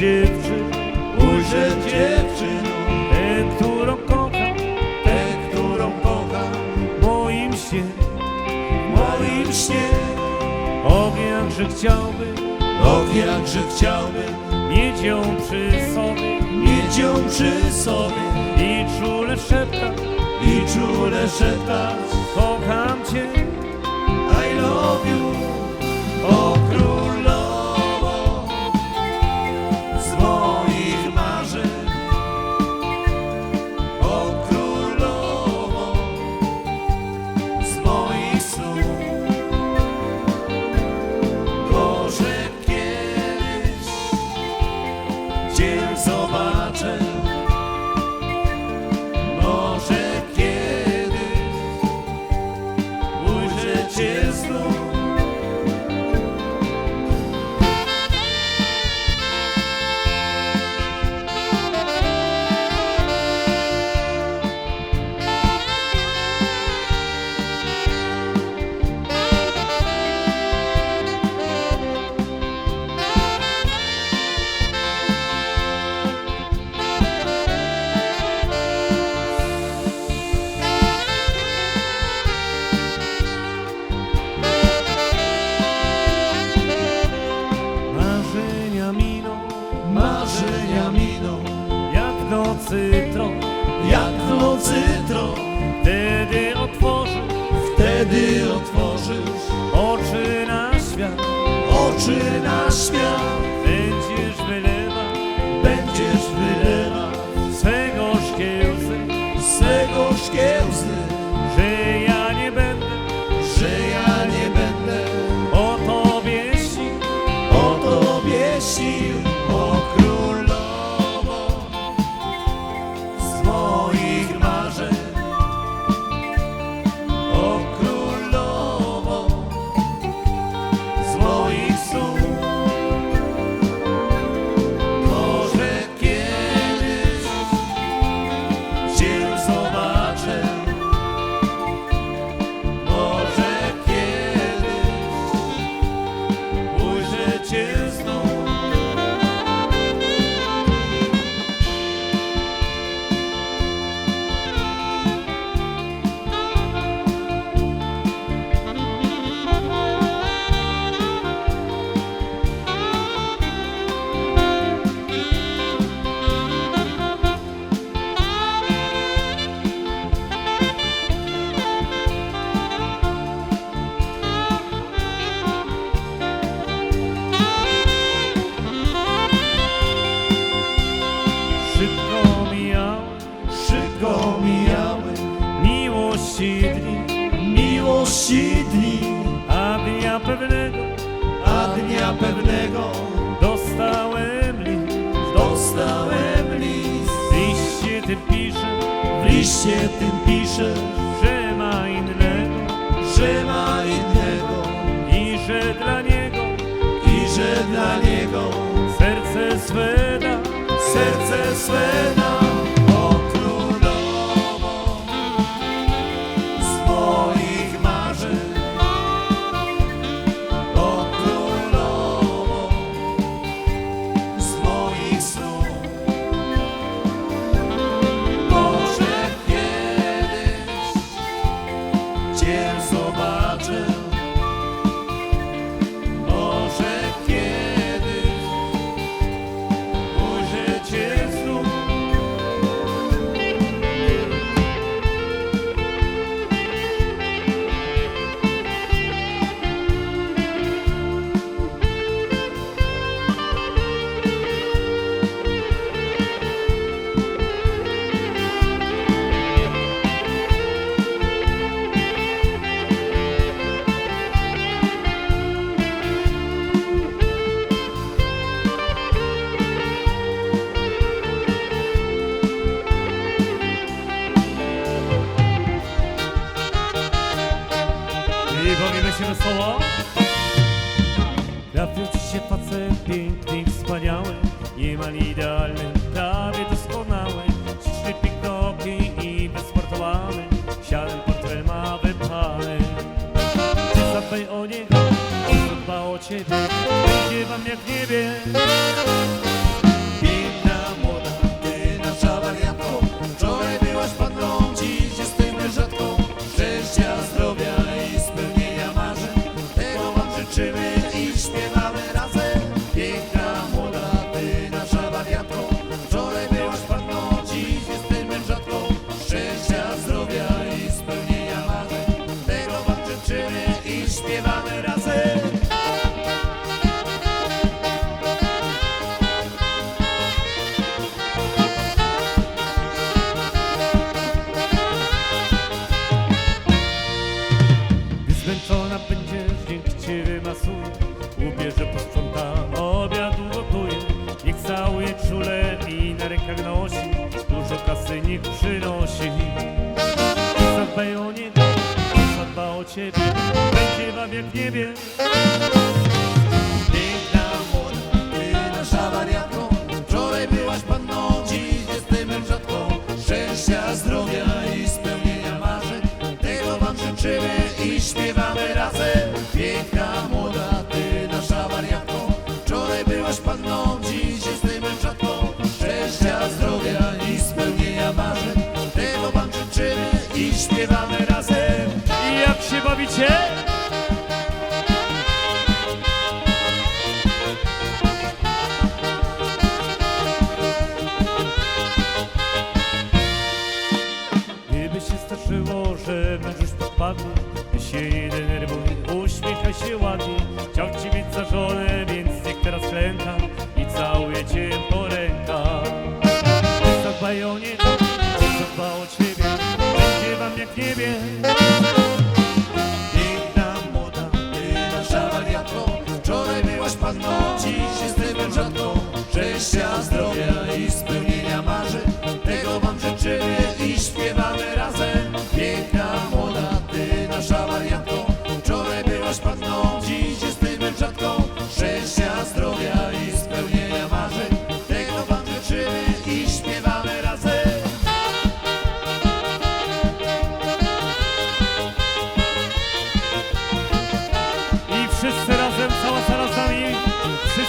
dziewczyn, ujrzę dziewczynę, tę, którą kocham, tę, którą kocham. Moim śnie, moim śnie, och jakże chciałbym, och jakże chciałbym, mieć ją przy sobie, mieć ją przy sobie. I czule szeptać, i czule szeptać, kocham Cię. liście tym pisze, że ma innego, że ma innego. I że dla niego, i że dla niego. Serce swe da, serce swe da. i bawimy się wesoło. Trafił ci się facet piękny, wspaniały, nie ma Niech przynosi. Zadbaj o niego, zadba o ciebie. Będzie wam jak niebie bawicie? Gdyby się zdarzyło, że męż już podpadł Ty się nie denerwuj, uśmiechaj się ładnie Chciał ci mieć za żonę, więc niech teraz klęka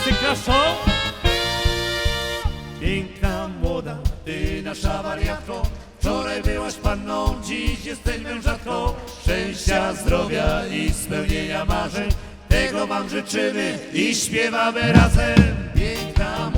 Wszyscy klaszczą Piękna młoda, ty nasza wariatko. Wczoraj byłaś panną, dziś jesteśmy rzadką Szczęścia, zdrowia i spełnienia marzeń. Tego wam życzymy i śpiewamy razem. Piękna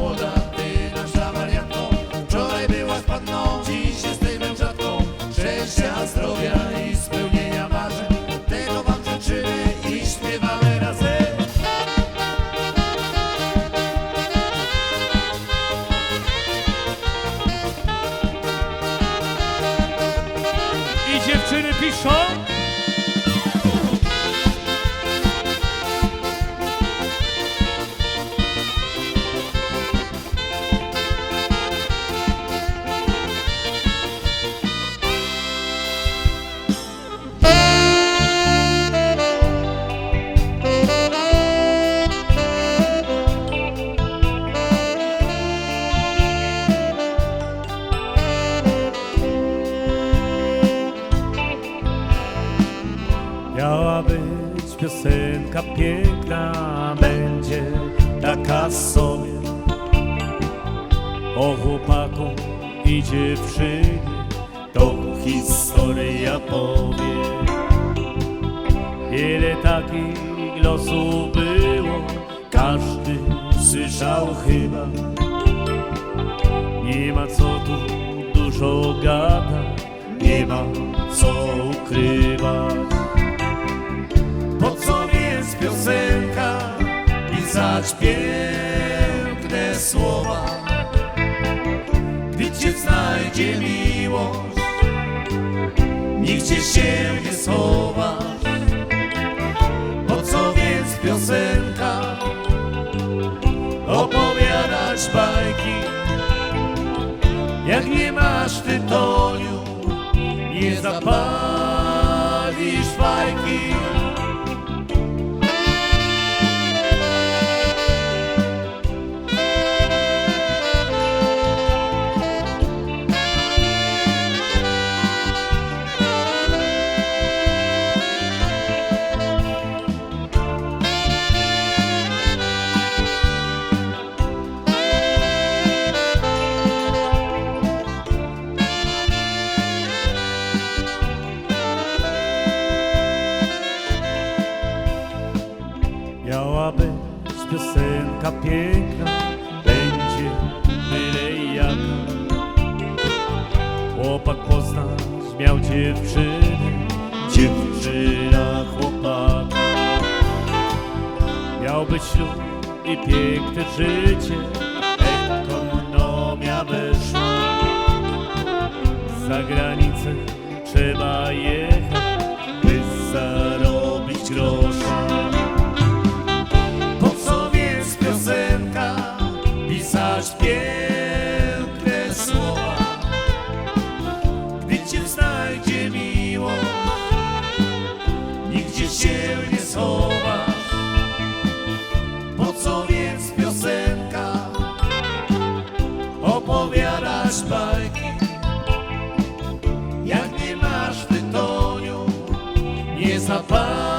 będzie taka sobie. O chłopaku i dziewczynie, to historia powie. Wiele takich losów było, każdy słyszał chyba. Nie ma co tu dużo gadać, nie ma co ukrywać pisać piękne słowa? Gdy cię znajdzie miłość, nigdzie się nie schowasz. Po co więc piosenka opowiadać bajki? Jak nie masz tytoniu, nie zapalisz fajki. chłopak poznać miał dziewczynę, dziewczyna chłopaka. Miał być ślub i piękne życie, ekonomia wyszła. Za granicę trzeba jechać, by zarobić grosza. Po co więc piosenka pisać pieśń? не запас.